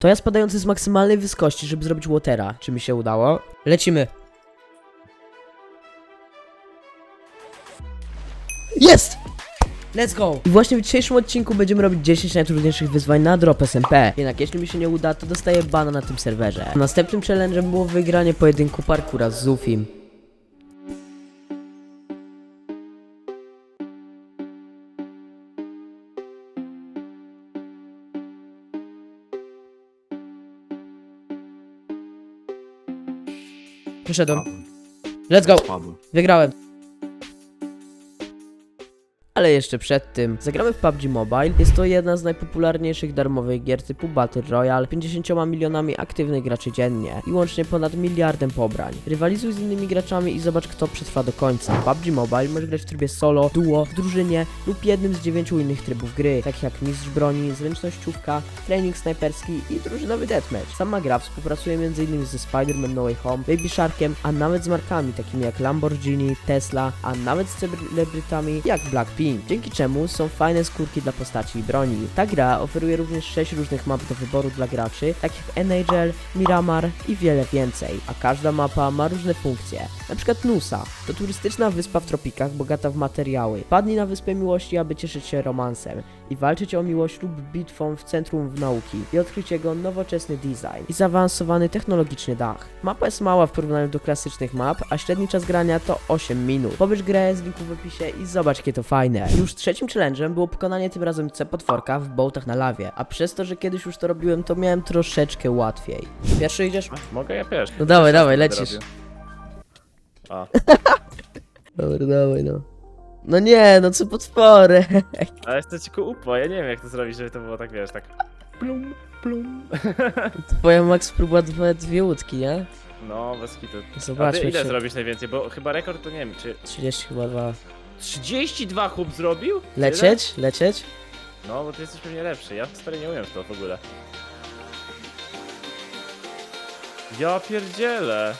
To ja spadający z maksymalnej wysokości, żeby zrobić Watera. Czy mi się udało? Lecimy. Jest! Let's go! I właśnie w dzisiejszym odcinku będziemy robić 10 najtrudniejszych wyzwań na drop SMP. Jednak jeśli mi się nie uda, to dostaję bana na tym serwerze. Następnym challenge'em było wygranie pojedynku parkura z Zufim. Wyszedłem. Let's go! Wygrałem. Ale jeszcze przed tym, zagramy w PUBG Mobile. Jest to jedna z najpopularniejszych darmowych gier typu Battle Royale, 50 milionami aktywnych graczy dziennie i łącznie ponad miliardem pobrań. Rywalizuj z innymi graczami i zobacz kto przetrwa do końca. PUBG Mobile możesz grać w trybie solo, duo, w drużynie lub jednym z dziewięciu innych trybów gry, takich jak mistrz broni, zręcznościówka, trening snajperski i drużynowy deathmatch. Sama gra współpracuje m.in. ze Spider-Man No Way Home, Baby Sharkiem, a nawet z markami takimi jak Lamborghini, Tesla, a nawet z celebrytami jak Blackpink, dzięki czemu są fajne skórki dla postaci i broni. Ta gra oferuje również 6 różnych map do wyboru dla graczy, takich jak NHL, Miramar i wiele więcej, a każda mapa ma różne funkcje. Na przykład Nusa to turystyczna wyspa w tropikach bogata w materiały. Padnij na wyspę miłości, aby cieszyć się romansem i walczyć o miłość lub bitwą w centrum w nauki i odkryć jego nowoczesny design i zaawansowany technologiczny dach. Mapa jest mała w porównaniu do klasycznych map, a średni czas grania to 8 minut. Pobierz grę z linku w opisie i zobacz jakie to fajne. Już trzecim challenge'em było pokonanie tym razem C potworka w bołtach na lawie, a przez to, że kiedyś już to robiłem, to miałem troszeczkę łatwiej. Pierwszy idziesz? Mogę ja pierwszy. No dawaj, dawaj, lecisz. robił. A, Dobra, dawaj no. No nie, no co potwory. ale jestem ci ku upo, ja nie wiem jak to zrobić, żeby to było tak, wiesz, tak plum, plum. Twoja max próba dwa, dwie łódki, nie? No, bez kitu. A Zobaczmy ty ile czy... zrobisz najwięcej, bo chyba rekord to nie wiem, czy 30 chyba dwa. 32 chłop zrobił? Tyle? Lecieć? Lecieć? No, bo ty jesteś pewnie lepszy, ja stary nie umiem w to w ogóle. Ja pierdzielę.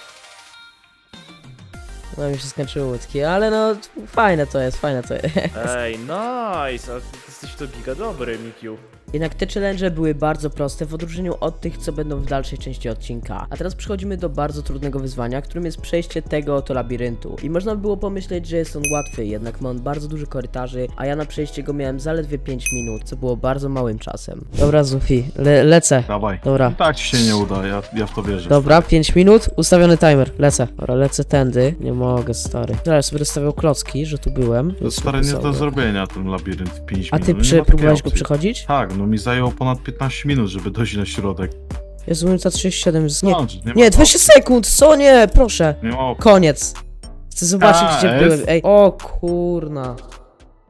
No mi się skończyły łódki, ale no fajne to jest, fajne to jest. Ej, nice, jesteś to giga dobry, Mikiu. Jednak te challenge były bardzo proste w odróżnieniu od tych, co będą w dalszej części odcinka. A teraz przechodzimy do bardzo trudnego wyzwania, którym jest przejście tego oto labiryntu. I można by było pomyśleć, że jest on łatwy, jednak ma on bardzo duży korytarzy, a ja na przejście go miałem zaledwie 5 minut, co było bardzo małym czasem. Dobra, Zufi, le lecę. Dawaj. Dobra. I tak ci się nie uda, ja, ja w to wierzę. Dobra, 5 minut, ustawiony timer, lecę. Dobra, lecę tędy, nie mogę, stary. Teraz sobie rozstawiał klocki, że tu byłem. To stary nie do zrobienia ten labirynt w 5 A minut. Ty no nie przy, ma takiej próbowałeś go opcji. przechodzić? Tak, no mi zajęło ponad 15 minut, żeby dojść na środek. Jest minuta 37, z... nie, No, nie, ma nie, 20 sekund, co nie, proszę. Nie ma opcji. Koniec. Chcę zobaczyć, A, gdzie jest? byłem. Ej, o kurna.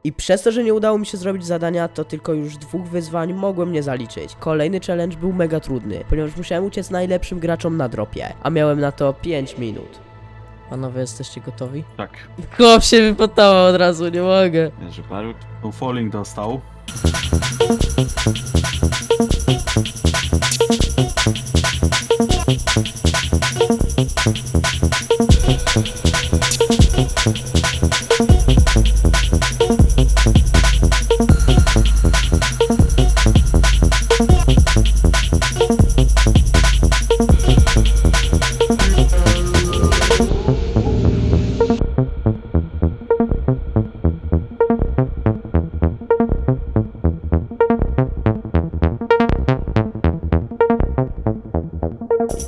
I przez to, że nie udało mi się zrobić zadania, to tylko już dwóch wyzwań mogłem nie zaliczyć. Kolejny challenge był mega trudny, ponieważ musiałem uciec najlepszym graczom na dropie, a miałem na to 5 minut. Panowie, jesteście gotowi? Tak. Chłop się wypotało od razu, nie mogę. Jerzy Paru. Falling dostał.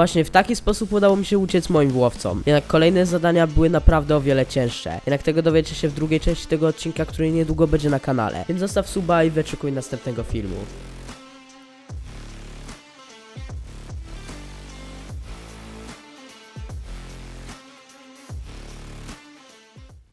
właśnie w taki sposób udało mi się uciec moim łowcom. Jednak kolejne zadania były naprawdę o wiele cięższe. Jednak tego dowiecie się w drugiej części tego odcinka, który niedługo będzie na kanale. Więc zostaw suba i wyczekuj następnego filmu.